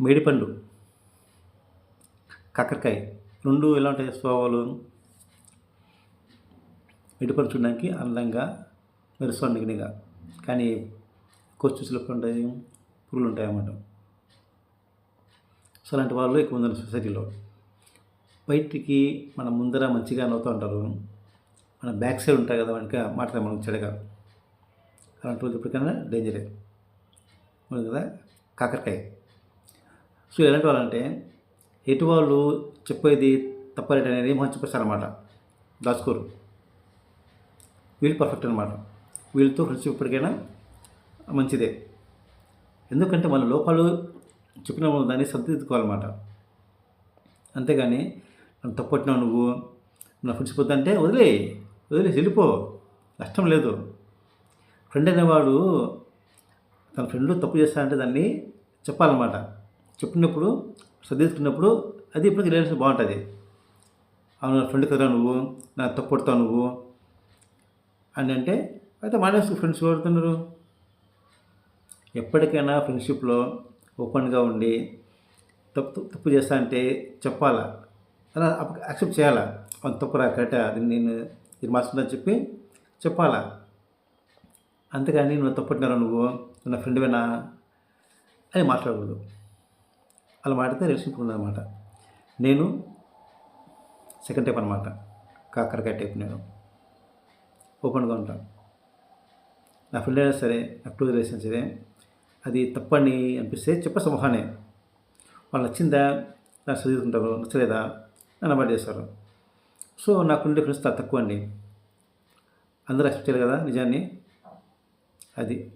మేడిపండు కాకరకాయ రెండు ఎలా ఉంటాయి స్వభావాలు? మేడిపండు చూడడానికి అందంగా మెరుస్తుంది నిగనిగా కానీ కోసి చూసినప్పుడు ఉంటాయి పురుగులు ఉంటాయి అన్నమాట. సో అలాంటి వాళ్ళు ఎక్కువ ఉన్నారు సొసైటీలో. బయటికి మన ముందర మంచిగా నవ్వుతూ ఉంటారు. మన బ్యాక్ సైడ్ ఉంటాయి కదా వెనక మాట్లాడే మనం చెడగా అలాంటి వాళ్ళు ఎప్పటికైనా డేంజరే. కదా? కాకరకాయ సో ఎలాంటి వాళ్ళంటే ఎటు వాళ్ళు చెప్పేది తప్పరేట్ అనేది మనం చెప్పేస్తారనమాట దాచుకోరు వీళ్ళు పర్ఫెక్ట్ అనమాట వీళ్ళతో ఫ్రెండ్షిప్ ఇప్పటికైనా మంచిదే. ఎందుకంటే మన లోపాలు చెప్పిన దాన్ని సర్దిద్దుకోవాలన్నమాట అంతేగాని నన్ను తప్పట్టినావు నువ్వు నా ఫ్రెండ్స్ వద్దంటే వదిలే వదిలేసి వెళ్ళిపో. నష్టం లేదు. ఫ్రెండ్ అనేవాడు తన ఫ్రెండ్ తప్పు చేస్తానంటే దాన్ని చెప్పాలన్నమాట. చెప్పినప్పుడు సర్దిద్దుకున్నప్పుడు అది ఇప్పటికి రిలేషన్ బాగుంటుంది. అవును నా ఫ్రెండ్ కదా నువ్వు నా తప్పు పడతావు నువ్వు అని అంటే అయితే మానేసి ఫ్రెండ్స్ పడుతున్నారు ఎప్పటికైనా ఫ్రెండ్షిప్లో ఓపెన్గా ఉండి తప్పు తప్పు చేస్తా అంటే చెప్పాలా? అలా యాక్సెప్ట్ చేయాలా? అవును తప్పురా కరెక్ట్ అది నేను ఇది మార్చుకుందని చెప్పి చెప్పాలా? అంతేగాని నువ్వు తప్పుట్టినారా నువ్వు నువ్వు? నా ఫ్రెండ్వేనా అని మాట్లాడకూడదు. అలా మాడితే రిలేషన్షిప్ అనమాట నేను సెకండ్ టైప్ అనమాట కాకరకాయ టైప్ నేను. ఓపెన్గా ఉంటాను నా ఫ్రెండ్ అయినా సరే నా క్లోజ్ రిలేషన్ సరే అది తప్పని అనిపిస్తే చెప్పే సమూహానే వాళ్ళు నచ్చిందా? నాకు చదువుతుంటారు నచ్చలేదా? నన్ను అవాయిడ్ చేస్తారు. సో నాకుండే ఫ్రెండ్స్ తక్కువ అండి. అందరూ యాక్సెప్ట్ చేయాలి కదా నిజాన్ని? అది.